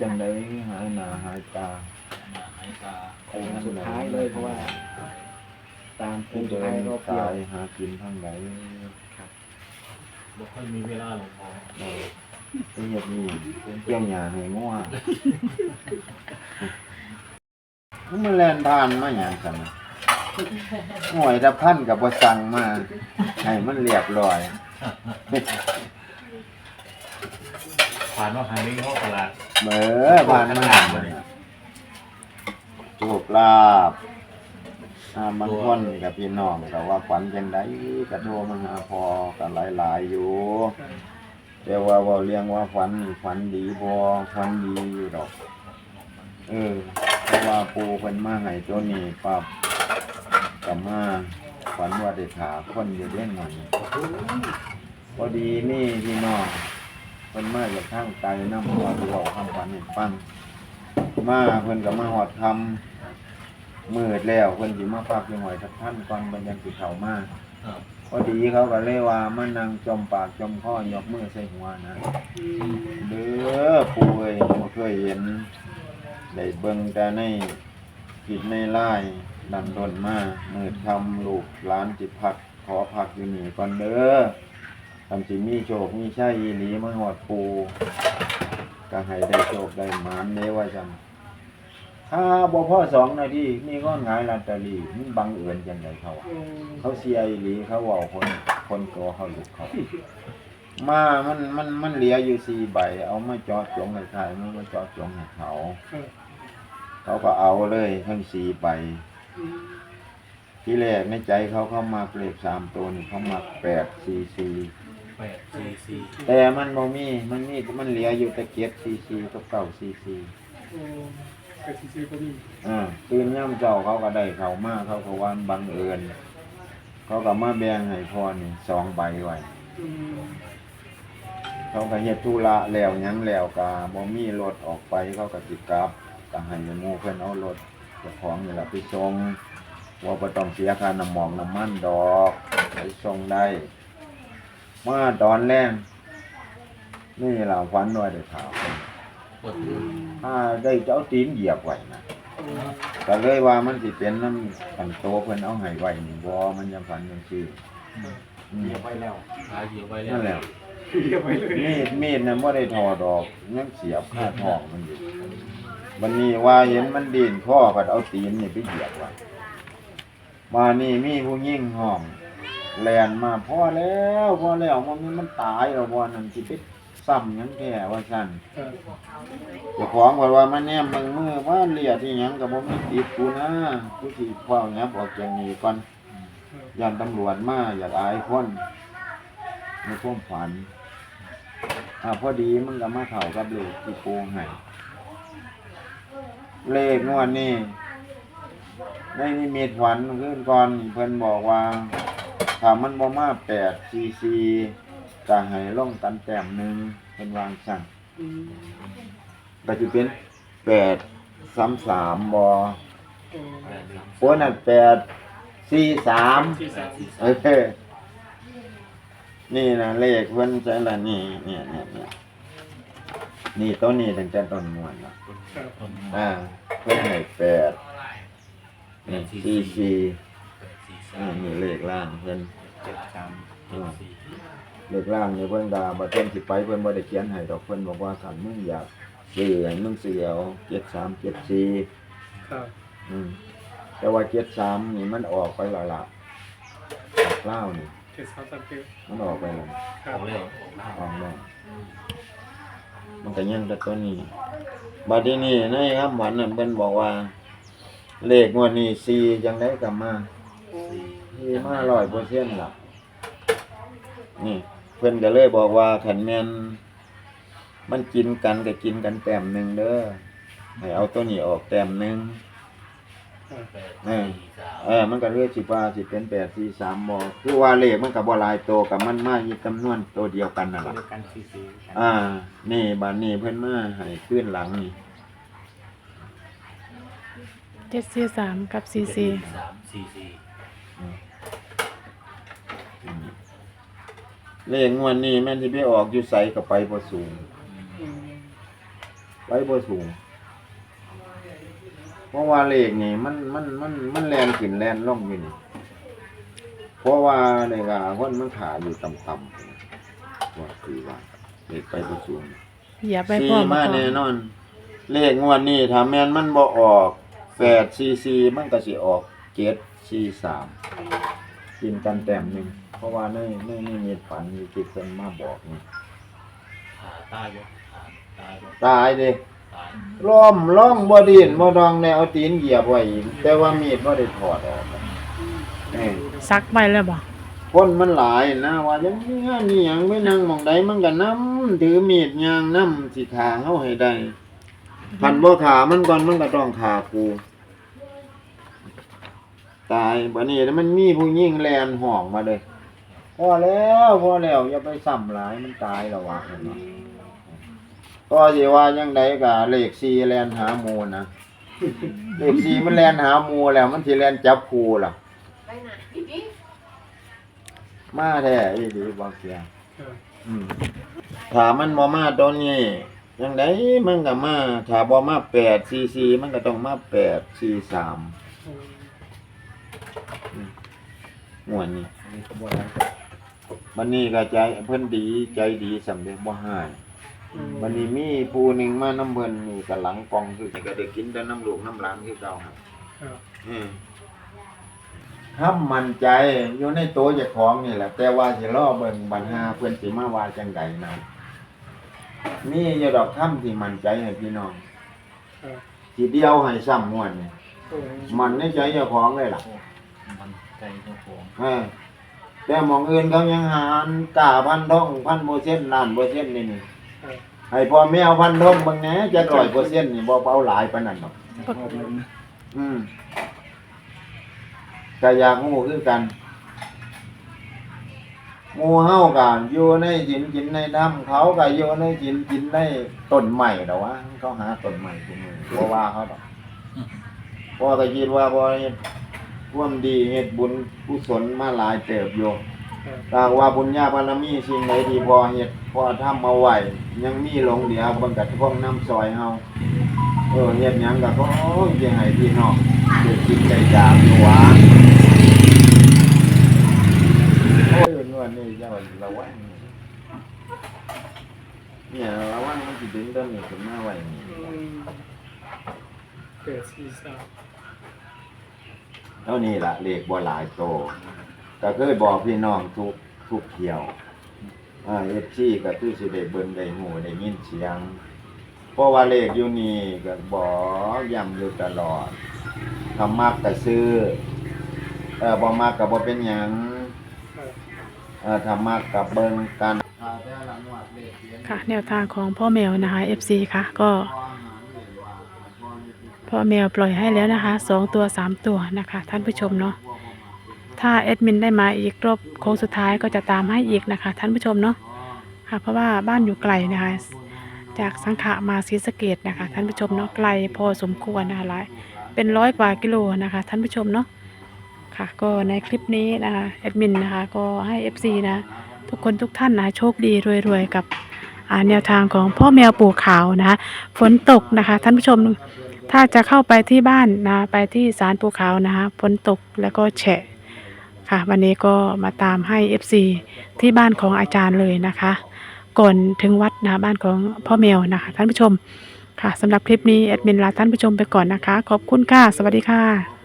จังได้หายหนาหายตาโค้งสุดท้ายเลยเพราะว่า ตามโค้งสุดเดินรอบเดียตายหากินทางไหนบ่ค่อยมีเวลาหลวงพ่อเราไปเฮ็นี่เกี่ยวหญ้าให้งัวมันแล่นผ่านมาหยังซั่นน่วยตะพันกับบ่สั่งมาให้มันเรียบร้อย ผ่านมาหานี้เข้าตลาดเบ้อผ่านมาหยังมันน่ะโชคลาภอ่ามันคนกับพี่น้องก็ว่าฝันจังได้ก็โทรมาหาพอกันหลายๆอยู่แต่ว่าเว่าเรียงว่าฝันนี่ฝันดีพอฝันดีอยู่ดอก เออเพราะว่าปูเพิ่นมาให้ตัวนี้ปับก็มาฝันว่าได้ถาคนอยู่เล่นหน่อยพอดีนี่พี่น้อง เพิ่นมาจากทางไกลนำว่าที่เว้าคำฝันให้ฟังมาเพิ่นก็มาฮอดคำมืดแล้วเพิ่นสิมาฝากอยู่หอยสักท่านก่อนเพิ่นยังสิเข้ามาครับพอดีเขาก็เลยว่ามันนั่งจมปากจมคอยกมือใส่หัวนะเด้อปู่เอ้ยบ่เคยเห็นได้เบิ่งแต่ในผิดในไล่ดันดนมามืดคำลูกหลานจิพักขอพักอยู่นี่ก่อนเด้อ ทำสิมีโชคมีชัยอีหลีมาหอดปูก็ให้ได้โชคได้หมานเด้ว่าจังถ้าบ่พอสองนาทีนี่ก็หงายลอตเตอรี่มันบังเอิญจังไดเขาอะเขาเสียอีหลีเขาเว่าคนคนโกเขาลูกเขา มามันมันมันเหลืออยู่สี่ใบ เอามาจอดจงให้ใครมันมาจอดจงให้เขา เขาก็เอาเลยทั้งสี่ใบ ที่แรกในใจเขาเขามาเลขสามตัวนี่เขามาแปดสี่สี่แปดสี่สี่แต่มันบ่มีมันมีมันเหลืออยู่ตะเกียบสี่สี่กับเก้าสี่สี่กระซิบก็มีอ่าตื่นย่ำเจ้าเขาก็ได้เขามาเขาก็วาบังเอิญเขาก็มาแบ่งให้พ่อนี่สองใบไว้เขาก็เฮ็ดธุระแล้วหยังแล้วก็บ่มีรถออกไปเขาก็สิกลับก็ให้หมู่เพิ่นเอารถเจ้าของนี่ล่ะไปส่งว่าบ่ต้องเสียค่าน้ำหมองน้ำมันดอกไปส่งได้ มาตอนแรกนี่ล่ะฝันว่าได้ถามปวดหัวถ้าได้เจ้าตีนเหยียบไว้นะก็เลยว่ามันสิเป็นน้ำกันโตเพิ่นเอาให้ไว้นี่บ่มันยังฝันจังซี่อืมเหยียบไว้แล้วขาเหยียบไว้แล้วนั่นแหละเหยียบไว้เลย มีดมีดน่ะบ่ได้ถอดออกยังเสียบคาท้องมันอยู่มันนี่ว่าเห็นมันดินข้อก็เอาตีนนี่ไปเหยียบไว้มานี่มีผู้หญิงห้อง แลนมาพอแล้วพอแล้วมันมีมันตายแล้วบ่นั่นสิไปซ้ำหยังแท้ว่าซั่นเจ้าของบอกว่ามันแนมเบิ่งมือว่าเลียดอีหยังก็บ่มีติดกูนะกูสิคว้าหยับออกจากนี่ก่อนย่านตำรวจมาอยากอายคนในความฝันอ่าพอดีมันก็มาเข้ากับเลขที่ปูให้เลขงวดนี้ในนิมิตฝันขึ้นก่อนเพิ่นบอกว่า ถ้ามันบ่มาแปดซีซีก็ให้ลงกันแต้มหนึ่งเพิ่นวางสั่งก็จะเป็นแปดสามสามบอแปดสามโอ้นั่นแปดสี่สามที่สามเออนี่นะเลขเพิ่นใช่ละนี่เนี่ยเนี่ยเนี่ยนี่ต้นนี้ตั้งแต่ต้นมวนละต้นอ่าเพิ่นให้แปดนี่สี่สี่แปดสี่สา อ่ามนี่เลขล่างเพิ่นเจ็ดสามเจ็ดสี่เลขล่างนี่เพิ่นดาบ่เพิ่นสิไปเพิ่นบ่ได้เขียนให้ดอกเพิ่นบอกว่าคันมึงอยากซื้อให้มึงซื้อเอา73 74ครับอืมแต่ว่า73นี่มันออกไปแล้วล่ะออกล่าวนี่เจ็ดสามสามเจ็ดมันออกไปแล้วครัอบอกเร็วออกหน้าออกแล้วมันก็ยังแต่ตัวนี้บัดนี้นี่ในคำหวันนั่นเพิ่นบอกว่า เลขงวดนี้4จังได๋ก็มาสี่ ที่มา100%ล่ะ นี่ เพิ่นก็เลยบอกว่าขันแม่นมันกินกันก็กินกันแต้มหนึงเด้อให้เอาตัวนี้ออกแต้มหนึงแปดเออสี่สามเออ มันก็เลือกสิว่าสิเป็น8 4 3บ่คือว่าเลขมันก็บ่หลายโตวกับมันมาอยู่จำนวนตัวเดียวกันนั่นล่ะเดียวกันสี่สี่กันอ่า นี่บัดนี้เพิ่นมาให้ขึ้นหลังนี่เจ็ดสี่สามกับสี่สี่สามสี่สี่ เลขงวดนี้แม่นสิไปออกอยู่ไสก็ไปบ่สูงอืมไว้บ่สูง เพราะว่าเลขนี่มันมันมันมันแลนขึ้นแลนลงอยู่นี่เพราะว่าในกาคนมันขาอยู่ต่ำๆว่าคือว่าเลขไปบ่สูงเหยียบไปสี่พร้อมมาก่อแน่นนอน เลขงวดนี้ถ้าแม่นมันบ่ออกแปดสี่สี่มันก็สิออกเจ็ดสี่สาม กินกันแต้มหนึ่งเพราะว่าในในในมีฝันมีจิตเพิ่นมาบอกนี่ขาตายอยู่ขาตายอยู่ตายเด้ตายล้อมล่องบ่ดินบ่ดองแนวเอาตีนเหยียบไว้อีกแต่ว่ามีดบ่ได้ถอดออกเอ้ยซักไว้แล้วบ่คนมันหลายนะว่าอย่างนี้นี่หยังไปนั่งหม่องใดมันก็นํถือมีดยางนํสิฆ่าเฮาให้ได้พันบ่ขามันก่อนมันก็ต้องฆ่ากู ตายบัดนี้มันมีผู้หญิงแลนห้องมาเลยพอแล้วพอแล้วอย่าไปซ้ำหลายมันตายแล้ววะเห็นบ่ก็สิว่าจังไดก็เลข4แลนหาหมู่นะเลข4มันแลนหาหมู่แล้ว มันสิแลนจับคูล่ะ ไปไหนพี่พี่มาแท้อีหลีบ่เสียอืมถ้ามันบ่มาตัวนี้จังไดมันก็มาถ้าบ่มา8 4 4มันก็ต้องมา8 4 3 อืม งวดนี้อันนี้ขบวนการบัดนี้ก็ใจเพิ่นดีใจดีสำเร็จบ่หายอืมบัดนี้มีผู้หนึงมานํเพิ่นนี่ก็หลังกองคือก็ได้กินแต่น้ำลูกน้ำหลานคือเก่าครับเอออืมถ้ามั่นใจอยู่ในตัวเจ้าของนี่แหละ แต่ว่าสิรอเบิ่งบัญหาเพิ่นสิมาว่าจังใดนะมีอยู่ดอกคำที่มั่นใจให้พี่น้องเออทีเดียวให้ซ้ำม่วนนี่โอ้ยมันในใจเจ้าของเลยล่ะ มันใจเจ้าของเออแต่หมองอื่นเขายังหารกล้าพันท่องพันโปอร์เซ็นต์ล้านเปอร์เซ็นต์นี่นี่เออให้พ่อแม่เอาพันท่องเบางแหน่จะร้อยเปอร์เซ็นต์นี่บ่เอาหลายปานนั้นหรอกขอบคุณอืมก็อยากฮู้คือกันหมู่เฮากันอยู่ในจินกินในน้ำเขาก็อยู่ในจินกินในต้นใหม่ดอกวะเขาหาต้นใหม่คุมือบ่ว่าเขาดอกพ่อก็คิดว่าบ่เฮ็ด ความดีเฮ็ดบุญกุศลมาหลายเติบอยู่เออถ้าว่าบุญญาบารมีสิ่งใดที่พ่อเฮ็ดพ่อทำเอาไว้ยังมีหลงเหลือเบิ่งก็คงนำซอยเฮาเออเฮ็ดหยังก็ขอสิให้พี่น้องเกิดจิตใจอยากหวาโอ้ยนวลนี่เจ้าระวังเนี่ยระวังมันสิดึงต้นนี้ขึ้นมาไว้นี่อืมเกิดซีซ่า เท่านี้ละเลขบ่หลายโตก็เคยบอกพี่น้องทุกทุกเที่ยวอ่า FC ก็คือสิได้เบิ่งได้ฮู้ได้ยินเสียงเพราะว่าเลขอยู่นี่ก็บอกย้ำอยู่ตลอดทำมากก็ซื้อเออบ่มากก็บ่เป็นหยังเออเออทำมากกับเบิ่งกัน ค่ะแนวทางของพ่อแมวนะคะ FC ค่ะก็ พ่อแมวปล่อยให้แล้วนะคะสองตัวสามตัวนะคะ ท่านผู้ชมเนาะถ้าแอดมินได้มาอีกรอบโค้งสุดท้ายก็จะตามให้อีกนะคะ ท่านผู้ชมเนาะค่ะเพราะว่าบ้านอยู่ไกลนะคะ จากสังขะมาศรีสะเกดนะคะ ท่านผู้ชมเนาะไกลพอสมควรนะคะหลายเป็นร้อยกว่ากิโลนะคะ ท่านผู้ชมเนาะค่ะก็ในคลิปนี้นะคะแอดมินนะคะก็ให้ FC นะทุกคนทุกท่านนะโชคดีรวยๆกับแนวทางของพ่อแมวปู่ขาวนะคะฝนตกนะคะ ท่านผู้ชม ถ้าจะเข้าไปที่บ้านนะ ไปที่ศาลภูเขานะคะฝนตกแล้วก็แฉะค่ะ วันนี้ก็มาตามให้ FC ที่บ้านของอาจารย์เลยนะคะ ก่อนถึงวัดนะบ้านของพ่อแมวนะคะ ท่านผู้ชมค่ะสำหรับคลิปนี้แอดมินลาท่านผู้ชมไปก่อนนะคะ ขอบคุณค่ะ สวัสดีค่ะ